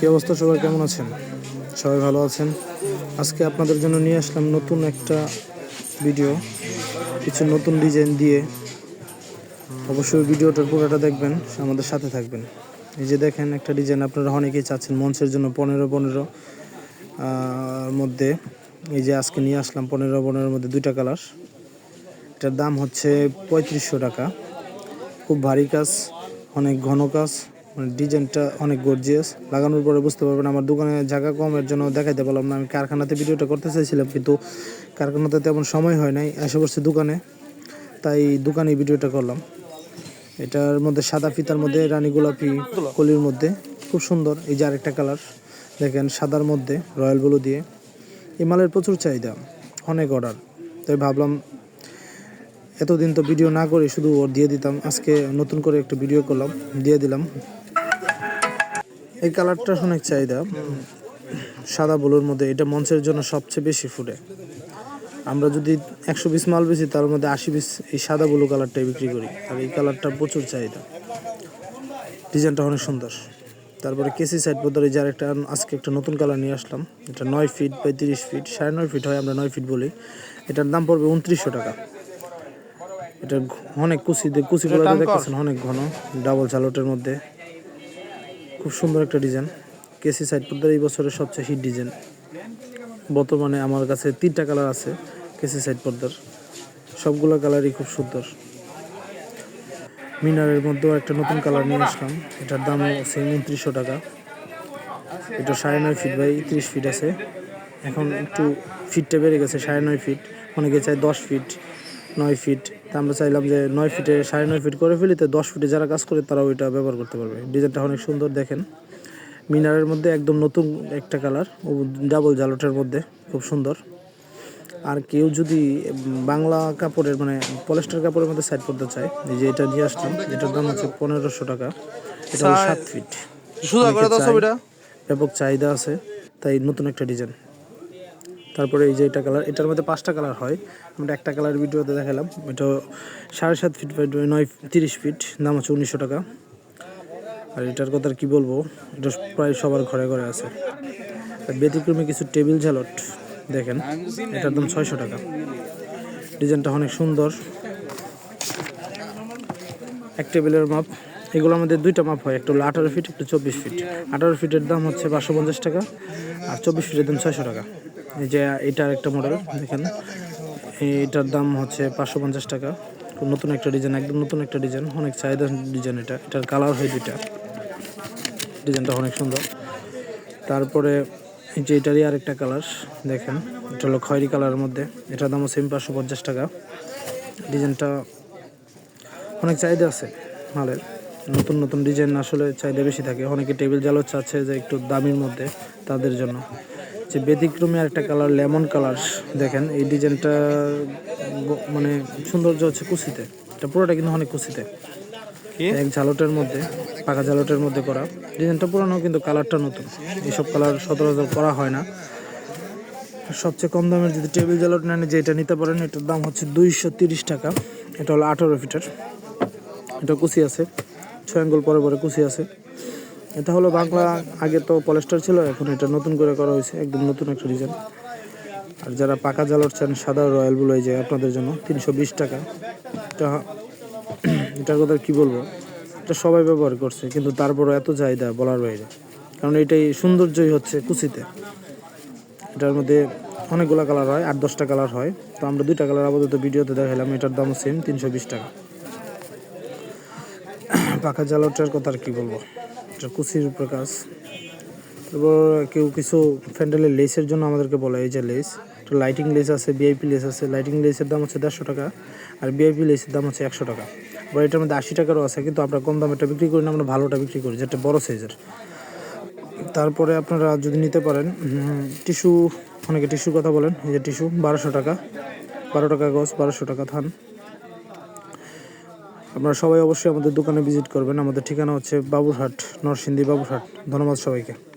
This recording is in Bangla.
কি অবস্থা? সবাই কেমন আছেন? সবাই ভালো আছেন? আজকে আপনাদের জন্য নিয়ে আসলাম নতুন একটা ভিডিও। কিছু নতুন ডিজাইন দিয়ে অবশ্যই ভিডিওটার পুরোটা দেখবেন, আমাদের সাথে থাকবেন। এই যে দেখেন, একটা ডিজাইন আপনারা অনেকেই চাচ্ছেন মঞ্চের জন্য পনেরো পনেরো মধ্যে। এই যে আজকে নিয়ে আসলাম পনেরো পনেরোর মধ্যে দুইটা কালার। এটার দাম হচ্ছে পঁয়ত্রিশশো টাকা। খুব ভারী কাজ, অনেক ঘন কাজ। মানে ডিজাইনটা অনেক গর্জিয়াস লাগানোর পরে বুঝতে পারবেন আমার দোকানে জায়গা কমের জন্য দেখাইতে পারলাম না। আমি কারখানাতে ভিডিওটা করতে চাইছিলাম, কিন্তু কারখানাতে তেমন সময় হয় নাই, এসে পড়ছে দোকানে। তাই দোকানে ভিডিওটা করলাম। এটার মধ্যে সাদা ফিতার মধ্যে রানী গোলাপি কলির মধ্যে। খুব সুন্দর, এই যে আরেকটা কালার। দেখেন, সাদার মধ্যে রয়্যাল ব্লু দিয়ে। এই মালের প্রচুর চাহিদা, অনেক অর্ডার তাই ভাবলাম এতদিন তো ভিডিও না করে শুধু ওর দিয়ে দিতাম। আজকে নতুন করে একটা ভিডিও করলাম, দিয়ে দিলাম। এই কালারটা অনেক চাহিদা। সাদা ব্লুর মধ্যে এটা মঞ্চের জন্য সবচেয়ে বেশি ফুটে। আমরা যদি একশো পিস মাল বেশি তার মধ্যে আশি পিস এই সাদা ব্লু কালারটাই বিক্রি করি। আর এই কালারটা প্রচুর চাহিদা। ডিজাইনটা অনেক সুন্দর। তারপরে কেসি সাইড পদ্মার এই যে আরেকটা, আজকে একটা নতুন কালার নিয়ে আসলাম। এটা নয় ফিট বাই তিরিশ ফিট সাড়ে নয় ফিট হয় আমরা নয় ফিট বলি। এটার দাম পড়বে উনত্রিশশো টাকা। এটা অনেক কুচি দিয়ে কুচি গুলো দেখতেছেন অনেক ঘন ডাবল ঝালটের মধ্যে। খুব সুন্দর একটা ডিজাইন। কেসি সাইড পদ্মার এই বছরের সবচেয়ে হিট ডিজাইন। বর্তমানে আমার কাছে তিনটা কালার আছে কেসি সাইড পর্দার। সবগুলো কালারই খুব সুন্দর। মিনারের মধ্যেও একটা নতুন কালার নিয়ে আসলাম। এটার দাম সেম উনত্রিশশো টাকা। এটা সাড়ে নয় ফিট বাই তিরিশ ফিট আছে। এখন একটু ফিটটা বেড়ে গেছে সাড়ে নয় ফিট। অনেকে চায় দশ ফিট নয় ফিট। তা আমরা চাইলাম যে নয় ফিটে সাড়ে নয় ফিট করে ফেলি তো দশ ফিটে যারা কাজ করে তারা ওইটা ব্যবহার করতে পারবে। ডিজাইনটা অনেক সুন্দর দেখেন। মিনারের মধ্যে একদম নতুন একটা কালার ও ডাবল জালটের মধ্যে খুব সুন্দর। আর কেউ যদি বাংলা কাপড়ের মানে পলিস্টার কাপড়ের মধ্যে সাইড করতে চায় এই যে এটা নিয়ে আসলাম এটার দাম হচ্ছে পনেরোশো টাকা। এটা সাত ফিট। ব্যাপক চাহিদা আছে তাই নতুন একটা ডিজাইন। তারপরে এই যে এটা কালার এটার মধ্যে পাঁচটা কালার হয়। আমরা একটা কালার ভিডিওতে দেখালাম, এটা সাড়ে সাত ফিট বাই নয়, তিরিশ ফিট দাম হচ্ছে উনিশশো টাকা। আর এটার কথা কি বলব, এটা প্রায় সবার ঘরে ঘরে আছে। আর ব্যতিক্রমী কিছু টেবিল ঝালট, দেখেন, এটার দাম ছয়শো টাকা। ডিজাইনটা অনেক সুন্দর। এক টেবিলের মাপ এগুলো আমাদের দুইটা মাপ হয়, একটা হলো আঠারো ফিট একটা চব্বিশ ফিট আঠারো ফিটের দাম হচ্ছে পাঁচশো পঞ্চাশ টাকা, আর চব্বিশ ফিটের দাম ছয়শো টাকা। এই যে এটার একটা মডেল দেখেন। এটার দাম হচ্ছে পাঁচশো পঞ্চাশ টাকা। নতুন একটা ডিজাইন একদম নতুন একটা ডিজাইন অনেক চাহিদা ডিজাইন এটা। এটার কালার হয় দুইটা। ডিজাইনটা অনেক সুন্দর। তারপরে এই যে এটারই আরেকটা কালার দেখেন। এটা হলো খয়েরি কালারের মধ্যে। এটার দামও সেম পাঁচশো পঞ্চাশ টাকা। ডিজাইনটা অনেক চাহিদা আছে মালের। নতুন নতুন ডিজাইন আসলে চাহিদা বেশি থাকে। অনেকে টেবিল জালও চাচ্ছে যে একটু দামির মধ্যে তাদের জন্য। যে ব্যতিক্রমী আরেকটা কালার লেমন কালার। দেখেন এই ডিজাইনটা মানে সৌন্দর্য হচ্ছে কুচিতে এটা পুরোটা কিন্তু অনেক কুচিতে এক ঝালটের মধ্যে পাকা ঝালটের মধ্যে করা। ডিজাইনটা পুরানো কিন্তু কালারটা নতুন। এইসব কালার সচরাচর করা হয় না। সবচেয়ে কম দামের যদি টেবিল জ্যালট নেন যে এটা নিতে পারেন এটার দাম হচ্ছে দুইশো তিরিশ টাকা। এটা হলো আঠারো ফিটার। এটা কুচি আছে। ছয় আঙ্গুল পরে পরে কুচি আছে। এটা হলো বাংলা, আগে তো পলেস্টার ছিল, এখন এটা নতুন করে করা হয়েছে, একদম নতুন একটা ডিজাইন আর যারা পাকা জালট চান সাদা রয়্যাল ব্লু, এই যে আপনাদের জন্য, তিনশো বিশ টাকা। এটা এটার কথা কি বলব? এটা সবাই ব্যবহার করছে, কিন্তু তারপরও এত চাহিদা বলার বাইরে। কারণ এটাই সৌন্দর্যই হচ্ছে কুচিতে। এটার মধ্যে অনেকগুলো কালার হয়, আট দশটা কালার হয়। তো আমরা দুইটা কালার আপাতত ভিডিওতে দেখালাম এটার দাম সেম তিনশো বিশ টাকা। পাকা জালটার কথা আর কি বলব? এটা কুচির উপর কাজ। তারপর কেউ কিছু ফ্যান্ডেলের লেসের জন্য আমাদেরকে বলে, এই যে লেস তো লাইটিং লেস আছে বিআইপি লেস আছে। লাইটিং লেসের দাম হচ্ছে দেড়শো টাকা আর বিআইপি লেসের দাম হচ্ছে একশো টাকা। আবার এটার মধ্যে আশি টাকারও আছে, কিন্তু আমরা কম দামেরটা বিক্রি করি না, আমরা ভালোটা বিক্রি করি, যেটা বড় সাইজের তারপরে আপনারা যদি নিতে পারেন টিস্যু, অনেকে টিস্যুর কথা বলেন, এই যে টিস্যু, বারোশো টাকা। বারো টাকা গজ, বারোশো টাকা থান আপনারা সবাই অবশ্যই আমাদের দোকানে ভিজিট করবেন। আমাদের ঠিকানা হচ্ছে বাবুরহাট, নরসিংদী বাবুরহাট। ধন্যবাদ সবাইকে।